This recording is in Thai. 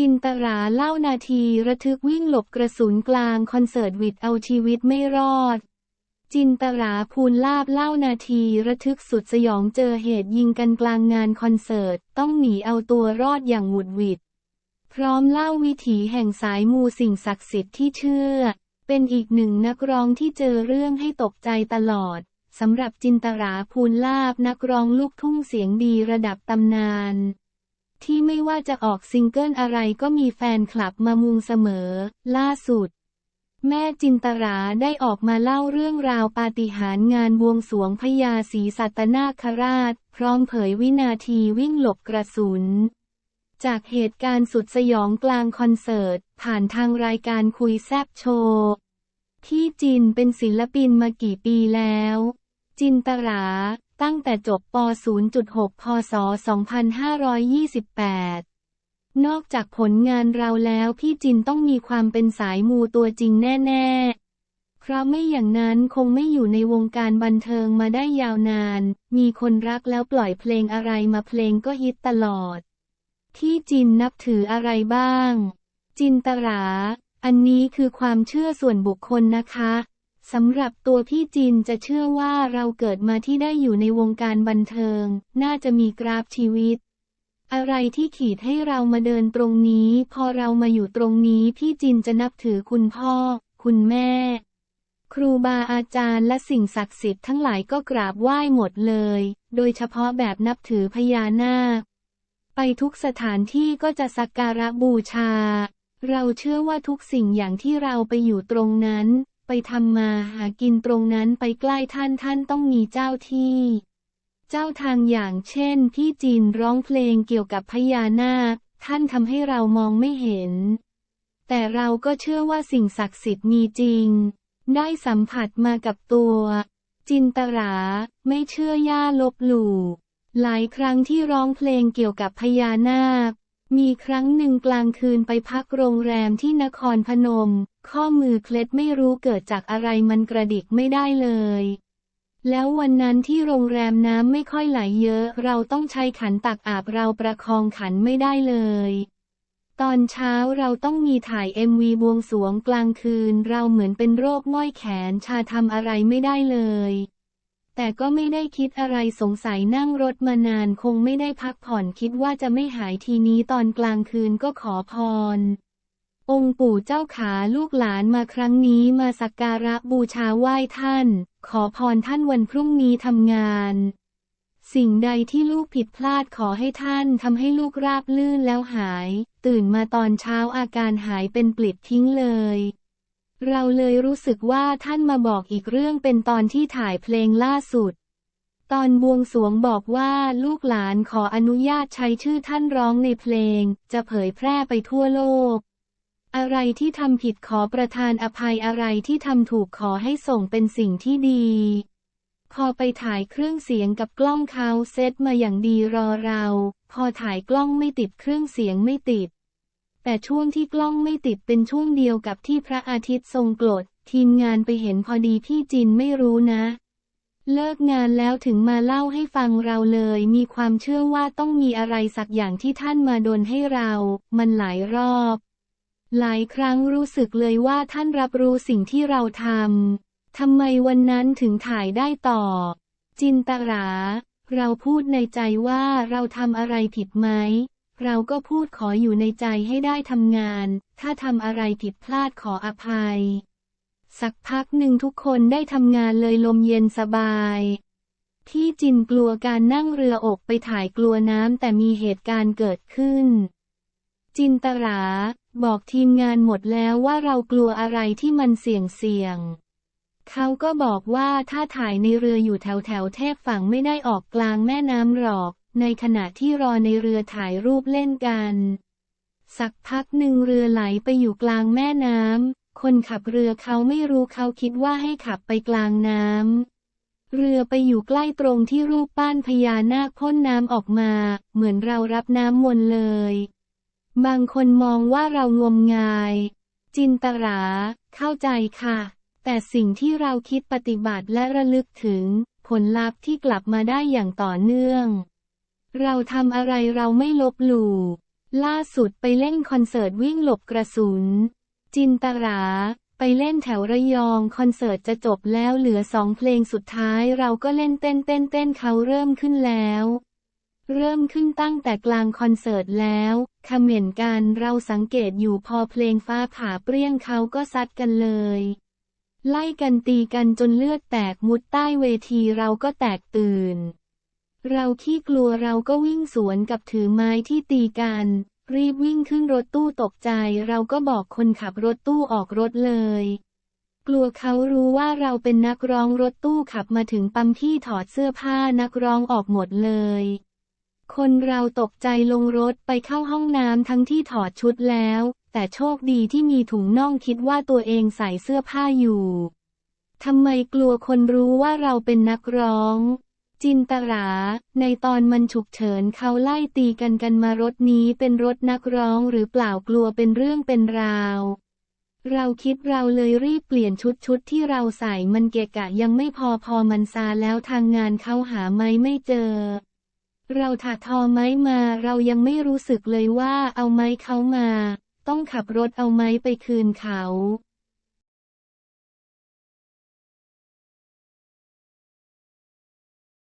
จินตราเล่านาทีระทึกวิ่งหลบกระสุนกลางคอนเสิร์ตวิดเอาชีวิตไม่รอด จินตราภูลลาบเล่านาทีระทึกสุดสยองเจอเหตุยิงกันกลางงานคอนเสิร์ต ต้องหนีเอาตัวรอดอย่างหวุดหวิด พร้อมเล่าวิถีแห่งสายมูสิ่งศักดิ์สิทธิ์ที่เชื่อ เป็นอีกหนึ่งนักร้องที่เจอเรื่องให้ตกใจตลอดสำหรับจินตราภูลลาบนักร้องลูกทุ่งเสียงดีระดับตำนาน ที่ไม่ว่าจะออกซิงเกิลอะไรก็มีแฟนคลับมามุงเสมอ ล่าสุด แม่จินตราได้ออกมาเล่าเรื่องราวปาฏิหาริย์งานบวงสวงพญาศรีสัตนาคราช พร้อมเผยวินาทีวิ่งหลบกระสุน จากเหตุการณ์สุดสยองกลางคอนเสิร์ต ผ่านทางรายการคุยแซบโชว์ที่จินเป็นศิลปินมากี่ปีแล้ว จินตรา ตั้งแต่จบป .0.6 พศ 2528 นอกจากผลงานเราแล้วพี่จินต้องมีความเป็นสายมูตัวจริงแน่ๆ เพราะไม่อย่างนั้นคงไม่อยู่ในวงการบันเทิงมาได้ยาวนาน มีคนรักแล้วปล่อยเพลงอะไรมาเพลงก็ฮิตตลอดที่จินนับถืออะไรบ้าง จินตรา อันนี้คือความเชื่อส่วนบุคคลนะคะ สำหรับตัวพี่จินจะเชื่อว่าเราเกิดมาที่ได้อยู่ในวงการบันเทิง น่าจะมีกราฟชีวิต อะไรที่ขีดให้เรามาเดินตรงนี้ พอเรามาอยู่ตรงนี้พี่จินจะนับถือคุณพ่อ คุณแม่ ครูบาอาจารย์และสิ่งศักดิ์สิทธิ์ทั้งหลายก็กราบไหว้หมดเลย โดยเฉพาะแบบนับถือพญานาค ไปทุกสถานที่ก็จะสักการะบูชา เราเชื่อว่าทุกสิ่งอย่างที่เราไปอยู่ตรงนั้น ไปทำมาหากินตรงนั้นไปใกล้ท่านท่านต้องมีเจ้าที่ เจ้าทางอย่างเช่นพี่จีนร้องเพลงเกี่ยวกับพญานาค ท่านทำให้เรามองไม่เห็น แต่เราก็เชื่อว่าสิ่งศักดิ์สิทธิ์มีจริง ได้สัมผัสมากับตัว จินตราไม่เชื่อย่าลบหลู่หลายครั้งที่ร้องเพลงเกี่ยวกับพญานาค มีครั้งหนึ่งกลางคืนไปพักโรงแรมที่นครพนม ข้อมือเคล็ดไม่รู้เกิดจากอะไรมันกระดิกไม่ได้เลย แล้ววันนั้นที่โรงแรมน้ำไม่ค่อยไหลเยอะ เราต้องใช้ขันตักอาบเราประคองขันไม่ได้เลยตอนเช้าเราต้องมีถ่าย MV บวงสวงกลางคืน เราเหมือนเป็นโรคง่อยแขนชาทำอะไรไม่ได้เลย แต่ก็ไม่ได้คิดอะไรสงสัยนั่งรถมานานคงไม่ได้พักผ่อนคิดว่าจะไม่หายทีนี้ตอนกลางคืนก็ขอพร องค์ปู่เจ้าขาลูกหลานมาครั้งนี้มาสักการะบูชาไหว้ท่าน ขอพรท่านวันพรุ่งนี้ทำงาน สิ่งใดที่ลูกผิดพลาดขอให้ท่านทำให้ลูกราบลื่นแล้วหาย ตื่นมาตอนเช้าอาการหายเป็นปลิดทิ้งเลย เราเลยรู้สึกว่าท่านมาบอกอีกเรื่องเป็นตอนที่ถ่ายเพลงล่าสุด ตอนบวงสรวงบอกว่าลูกหลานขออนุญาตใช้ชื่อท่านร้องในเพลง จะเผยแพร่ไปทั่วโลก อะไรที่ทำผิดขอประทานอภัยอะไรที่ทำถูกขอให้ส่งเป็นสิ่งที่ดี พอไปถ่ายเครื่องเสียงกับกล้องเขาเซตมาอย่างดีรอเรา พอถ่ายกล้องไม่ติดเครื่องเสียงไม่ติด แต่ช่วงที่กล้องไม่ติดเป็นช่วงเดียวกับที่พระอาทิตย์ทรงกรดทีมงานไปเห็นพอดีพี่จินไม่รู้นะ เลิกงานแล้วถึงมาเล่าให้ฟังเราเลย มีความเชื่อว่าต้องมีอะไรสักอย่างที่ท่านมาดนให้เรา มันหลายรอบ หลายครั้งรู้สึกเลยว่าท่านรับรู้สิ่งที่เราทำ ทำไมวันนั้นถึงถ่ายได้ต่อ จินตรา เราพูดในใจว่าเราทำอะไรผิดไหม เราก็พูดขออยู่ในใจให้ได้ทำงาน ถ้าทำอะไรผิดพลาดขออภัย สักพักหนึ่งทุกคนได้ทำงานเลยลมเย็นสบาย ที่จินกลัวการนั่งเรืออกไปถ่ายกลัวน้ำแต่มีเหตุการณ์เกิดขึ้น จินตรา บอกทีมงานหมดแล้วว่าเรากลัวอะไรที่มันเสี่ยงเสี่ยง เขาก็บอกว่าถ้าถ่ายในเรืออยู่แถวแถวเทพฝั่งไม่ได้ออกกลางแม่น้ำหรอก ในขณะที่รอในเรือถ่ายรูปเล่นกัน สักพักหนึ่งเรือไหลไปอยู่กลางแม่น้ำ คนขับเรือเขาไม่รู้เขาคิดว่าให้ขับไปกลางน้ำเรือไปอยู่ใกล้ตรงที่รูปปั้นพญานาคพ่นน้ำออกมา เหมือนเรารับน้ำมนเลย บางคนมองว่าเรางมงาย จินตรา เข้าใจค่ะ แต่สิ่งที่เราคิดปฏิบัติและระลึกถึง ผลลัพธ์ที่กลับมาได้อย่างต่อเนื่อง เราทำอะไรเราไม่ลบหลู่ ล่าสุดไปเล่นคอนเสิร์ตวิ่งหลบกระสุน จินตรา ไปเล่นแถวระยองคอนเสิร์ตจะจบแล้วเหลือสองเพลงสุดท้ายเราก็เล่นเต้นเต้นเต้นเขาเริ่มขึ้นแล้ว เริ่มขึ้นตั้งแต่กลางคอนเสิร์ตแล้วคำเหม็นกันเราสังเกตอยู่พอเพลงฟ้าผ่าเปรี้ยงเขาก็ซัดกันเลย ไล่กันตีกันจนเลือดแตกมุดใต้เวทีเราก็แตกตื่น เราขี้กลัวเราก็วิ่งสวนกับถือไม้ที่ตีกัน รีบวิ่งขึ้นรถตู้ตกใจเราก็บอกคนขับรถตู้ออกรถเลย กลัวเขารู้ว่าเราเป็นนักร้องรถตู้ขับมาถึงปั๊มที่ถอดเสื้อผ้านักร้องออกหมดเลย คนเราตกใจลงรถไปเข้าห้องน้ำทั้งที่ถอดชุดแล้ว แต่โชคดีที่มีถุงน่องคิดว่าตัวเองใส่เสื้อผ้าอยู่ทำไมกลัวคนรู้ว่าเราเป็นนักร้อง จินตรา ในตอนมันฉุกเฉินเขาไล่ตีกันกันมารถนี้เป็นรถนักร้องหรือเปล่ากลัวเป็นเรื่องเป็นราว เราคิดเราเลยรีบเปลี่ยนชุดชุดที่เราใส่มันเกะกะยังไม่พอพอมันซาแล้วทางงานเขาหาไม้ไม่เจอ เราถาทอไม้มาเรายังไม่รู้สึกเลยว่าเอาไม้เขามา ต้องขับรถเอาไม้ไปคืนเขา